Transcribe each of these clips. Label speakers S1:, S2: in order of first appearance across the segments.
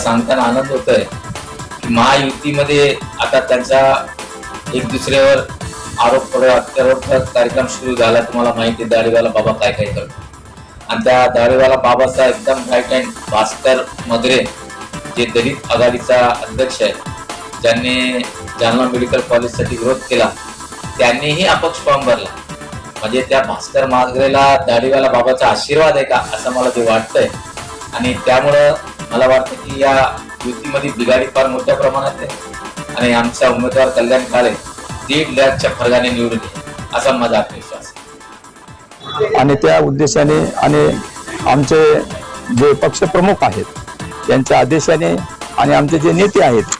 S1: सांगताना आनंद होत आहे की महायुतीमध्ये आता त्यांचा एक दुसऱ्यावर आरोप प्रत्यारोपचा कार्यक्रम सुरू झाला तुम्हाला माहिती आहे दाढीवाला बाबा काय काय करतो आणि त्या दाढीवाला बाबाचा एकदम राईट हँड भास्कर मदरे जे दलित आघाडीचा अध्यक्ष आहे ज्यांनी जालना मेडिकल कॉलेजसाठी विरोध केला त्यांनीही अपक्ष फॉर्म भरला. म्हणजे त्या भास्कर मागरेला दाढीवाला बाबाचा आशीर्वाद आहे का असं मला ते वाटतंय. आणि त्यामुळं मला वाटतं की या युतीमध्ये बिघाडी फार मोठ्या प्रमाणात आहे. आणि आमचा उमेदवार कल्याण काळे दीड लाखच्या फरकाने निवडून असा माझा आत्मविश्वास
S2: आणि त्या उद्देशाने आणि आमचे जे पक्षप्रमुख आहेत त्यांच्या आदेशाने आणि आमचे जे नेते आहेत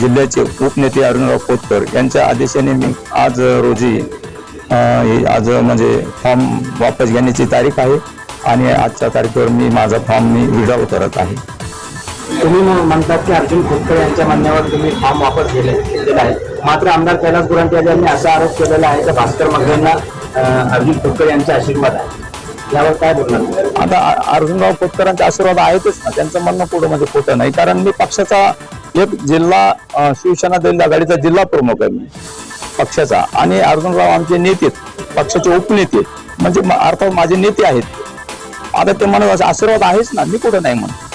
S2: जिल्ह्याचे उपनेते अरुणराव कोतकर यांच्या आदेशाने मी आज रोजी आज म्हणजे फॉर्म वापस घेण्याची तारीख आहे. आणि आजच्या तारखेवर मी माझा फॉर्म मी विड्रॉल करत आहे.
S3: तुम्ही म्हणतात की अर्जुन खोतकर यांच्या म्हणण्यावर तुम्ही फॉर्म वापस केले घेतलेला आहे मात्र आमदार कैलास गुरांत यांनी असा आरोप केलेला आहे की भास्कर मगरेंना अर्जुन खोतकर यांचा आशीर्वाद आहे. यावर काय बोलणार?
S2: आता अर्जुनराव खोतकरांचे आशीर्वाद आहेतच ना. त्यांचं म्हणणं कुठं म्हणजे खोटं नाही. कारण मी पक्षाचा एक जिल्हा शिवसेना दलित आघाडीचा जिल्हा प्रमुख आहे मी. पक्षाचा. आणि अर्जुनराव आमचे नेते आहेत, पक्षाचे उपनेते. म्हणजे अर्थात माझे नेते आहेत. आता ते म्हणत आशीर्वाद आहेच ना. मी कुठं नाही म्हणत.